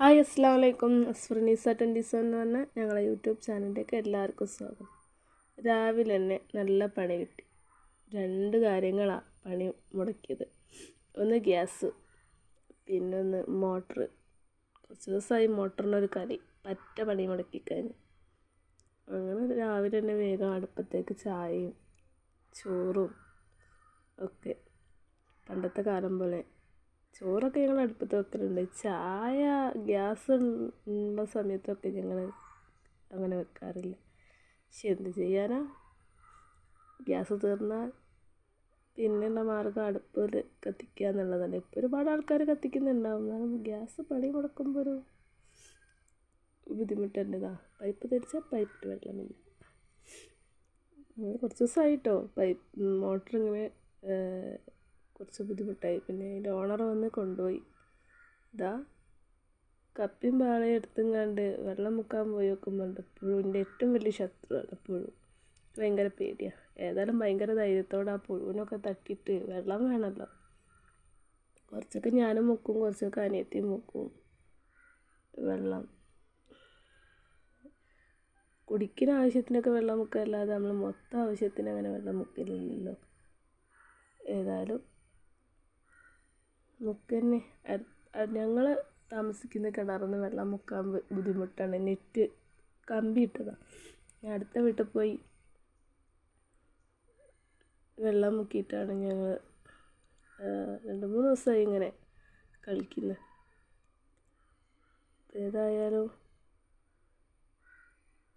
Hi അസ്സാം വലൈക്കും അസ്ഫർനീസ twenty seven എന്ന് പറഞ്ഞ ഞങ്ങളെ യൂട്യൂബ് ചാനലിലേക്ക് എല്ലാവർക്കും സ്വാഗതം. രാവിലെ തന്നെ നല്ല പണി കിട്ടി. രണ്ട് കാര്യങ്ങളാണ് പണി മുടക്കിയത്. ഒന്ന് ഗ്യാസ് പിന്നെ ഒന്ന് മോട്ടർ കുറച്ച് ദിവസമായി മോട്ടറിനൊരു കളി പറ്റ പണി മുടക്കിക്കഴിഞ്ഞു അങ്ങനെ രാവിലെ തന്നെ വേഗം അടുപ്പത്തേക്ക് ചായയും ചോറും ഒക്കെ. പണ്ടത്തെ കാലം പോലെ ചോറൊക്കെ ഞങ്ങൾ അടുപ്പത്ത് വെക്കലുണ്ട്. ചായ ഗ്യാസ് ഉള്ള സമയത്തൊക്കെ ഞങ്ങൾ അങ്ങനെ വെക്കാറില്ല. പക്ഷെ എന്ത് ചെയ്യാനാ? ഗ്യാസ് തീർന്നാൽ പിന്നെയുള്ള മാർഗം? അടുപ്പിൽ കത്തിക്കുക എന്നുള്ളതാണ് ഇപ്പോൾ ഒരുപാട് ആൾക്കാർ കത്തിക്കുന്നുണ്ടാവും. എന്നാലും ഗ്യാസ് പണി മുടക്കുമ്പോൾ ഒരു ബുദ്ധിമുട്ടുണ്ടതാ. പൈപ്പ് തിരിച്ചാൽ പൈപ്പിട്ട് വെള്ളമില്ല കുറച്ച് ദിവസമായിട്ടോ പൈപ്പ് മോട്ടർ ഇങ്ങനെ കുറച്ച് ബുദ്ധിമുട്ടായി. പിന്നെ അതിന്റെ ഓണർ വന്ന് കൊണ്ടുപോയി. ഇതാ കപ്പിയും പാളയും എടുത്തുങ്ങാണ്ട് വെള്ളം മുക്കാൻ പോയി നോക്കുമ്പോണ്ട് പുഴു എന്റെ ഏറ്റവും വലിയ ശത്രുവാണ് പുഴു ഭയങ്കര പേടിയാണ് ഏതായാലും ഭയങ്കര ധൈര്യത്തോടെ ആ പുഴുവിനൊക്കെ തട്ടിയിട്ട് വെള്ളം വേണമല്ലോ കുറച്ചൊക്കെ ഞാനും മുക്കും കുറച്ചൊക്കെ അനിയത്തിയും മുക്കും വെള്ളം. കുടിക്കുന്ന ആവശ്യത്തിനൊക്കെ വെള്ളം മുക്കല്ലാതെ നമ്മൾ മൊത്തം ആവശ്യത്തിന് അങ്ങനെ വെള്ളം മുക്കലില്ലല്ലോ ഏതായാലും മുക്കന്നെ. ഞങ്ങൾ താമസിക്കുന്ന കിണറിൽ വെള്ളം മുക്കാൻ ബുദ്ധിമുട്ടാണ്. നെറ്റ് കമ്പി ഇട്ടതാണ് ഞാൻ അടുത്ത വീട്ടിൽ പോയി വെള്ളം മുക്കിയിട്ടാണ് ഞങ്ങൾ രണ്ട് മൂന്ന് ദിവസമായി ഇങ്ങനെ കളിക്കുന്നത് ഏതായാലും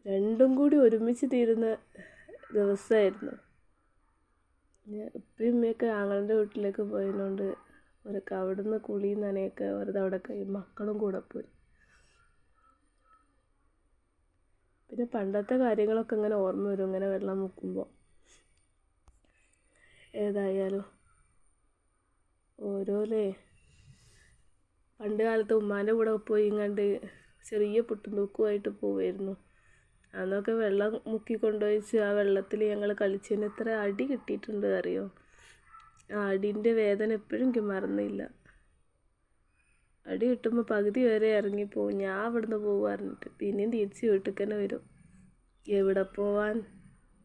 രണ്ടും കൂടി ഒരുമിച്ച് തീരുന്ന ദിവസമായിരുന്നു ഇപ്പം ഇമ്മയൊക്കെ ആങ്ങളുടെ വീട്ടിലേക്ക് പോയതുകൊണ്ട് അവരൊക്കെ അവിടുന്ന് കുളിയും നനയൊക്കെ വെറുതെ അവിടെ കഴിയും മക്കളും കൂടെ പോയി. പിന്നെ പണ്ടത്തെ കാര്യങ്ങളൊക്കെ ഇങ്ങനെ ഓർമ്മ വരും ഇങ്ങനെ വെള്ളം മുക്കുമ്പോൾ ഏതായാലും ഓരോലേ. പണ്ട് കാലത്ത് ഉമ്മാന്റെ കൂടെ പോയി കണ്ട് ചെറിയ പുട്ടും തൂക്കുമായിട്ട് പോവായിരുന്നു. അന്നൊക്കെ വെള്ളം മുക്കി കൊണ്ടുപോയിച്ച് ആ വെള്ളത്തിൽ ഞങ്ങൾ കളിച്ചതിന് എത്ര അടി കിട്ടിയിട്ടുണ്ട് അറിയോ? അടീന്റെ വേദന എപ്പോഴും എനിക്ക് മറന്നില്ല. അടി കിട്ടുമ്പോൾ പകുതി വരെ ഇറങ്ങിപ്പോവും. ഞാൻ അവിടുന്ന് പോകും പറഞ്ഞിട്ട് പിന്നെയും തിരിച്ച് വീട്ടിൽ വരും. എവിടെ പോവാൻ?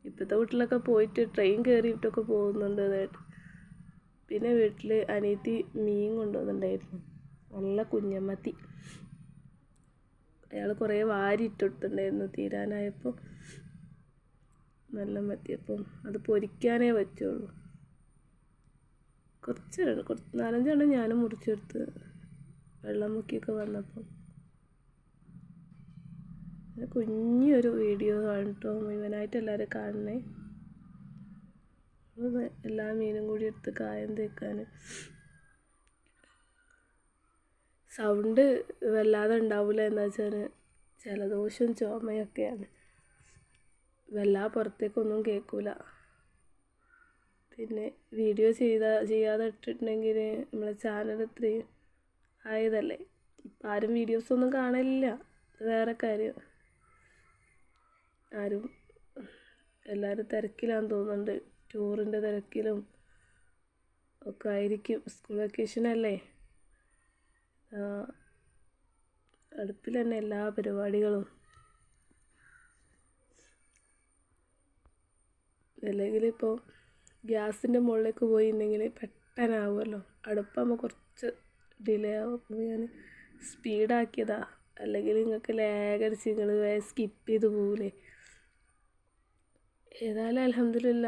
ഇപ്പോഴത്തെ വീട്ടിലൊക്കെ പോയിട്ട് ട്രെയിൻ കയറിയിട്ടൊക്കെ പോകുന്നുണ്ട് അതായിട്ട് പിന്നെ വീട്ടിൽ അനിയത്തി മീൻ കൊണ്ടുവന്നിട്ടുണ്ടായിരുന്നു. നല്ല കുഞ്ഞമ്മത്തി. അയാൾ കുറേ വാരി ഇട്ടിട്ടുണ്ടായിരുന്നു തീരാനായപ്പോൾ നല്ല മത്തി. അപ്പം അത് പൊരിക്കാനേ പറ്റുള്ളൂ. കുറച്ച് കുറച്ച് നാലഞ്ചെണ്ണം ഞാനും മുറിച്ചെടുത്ത് വെള്ളം മുക്കിയൊക്കെ വന്നപ്പോൾ കുഞ്ഞൊരു വീഡിയോ ആണ് മുഴുവനായിട്ട് എല്ലാവരും കാണണേ. എല്ലാ മീനും കൂടി എടുത്ത് കായം തേക്കാൻ സൗണ്ട് വല്ലാതെ ഉണ്ടാവില്ല എന്താ വെച്ചാൽ ജലദോഷവും ചുമയൊക്കെയാണ്. വല്ലാതെ പുറത്തേക്കൊന്നും കേൾക്കില്ല പിന്നെ വീഡിയോ ചെയ്ത ചെയ്യാതെ ഇട്ടിട്ടുണ്ടെങ്കിൽ നമ്മളെ ചാനൽ ഇത്രയും ആയതല്ലേ? ഇപ്പം ആരും വീഡിയോസൊന്നും കാണലില്ല. വേറെ കാര്യം. ആരും എല്ലാവരും തിരക്കിലാന്ന് തോന്നുന്നുണ്ട്. ടൂറിന്റെ തിരക്കിലും ഒക്കെ ആയിരിക്കും. സ്കൂൾ വെക്കേഷനല്ലേ അടുപ്പിൽ തന്നെ എല്ലാ പരിപാടികളും. അല്ലെങ്കിൽ ഇപ്പോൾ ഗ്യാസിന്റെ മുകളിലേക്ക് പോയിട്ടുണ്ടെങ്കിൽ പെട്ടെന്നാവുമല്ലോ. അടുപ്പാകുമ്പോൾ കുറച്ച് ഡിലേ ആവും. ഞാൻ സ്പീഡാക്കിയതാ അല്ലെങ്കിൽ നിങ്ങൾക്ക് ലാഗടിച്ച് നിങ്ങൾ വേഗം സ്കിപ്പ് ചെയ്ത് പോകില്ലേ ഏതായാലും അലഹമില്ല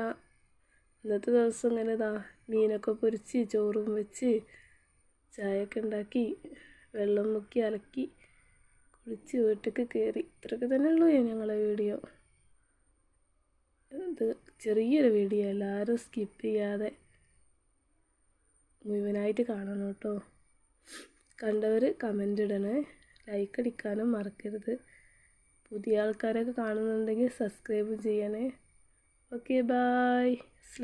ഇന്നത്തെ ദിവസം ഇങ്ങനെ ഇതാ മീനൊക്കെ പൊരിച്ച് ചോറും വെച്ച് ചായയൊക്കെ ഉണ്ടാക്കി വെള്ളം മുക്കി അലക്കി കുളിച്ച് വീട്ടിലേക്ക് കയറി ഇത്രയൊക്കെ തന്നെ ഉള്ളൂ ഞങ്ങളെ വീഡിയോ. ഇത് ചെറിയൊരു വീഡിയോ എല്ലാവരും സ്കിപ്പ് ചെയ്യാതെ മുഴുവനായിട്ട് കാണണം കേട്ടോ. കണ്ടവർ കമന്റ് ഇടണേ. ലൈക്ക് അടിക്കാനും മറക്കരുത്. പുതിയ ആൾക്കാരൊക്കെ കാണുന്നുണ്ടെങ്കിൽ സബ്സ്ക്രൈബ് ചെയ്യണേ. Okay bye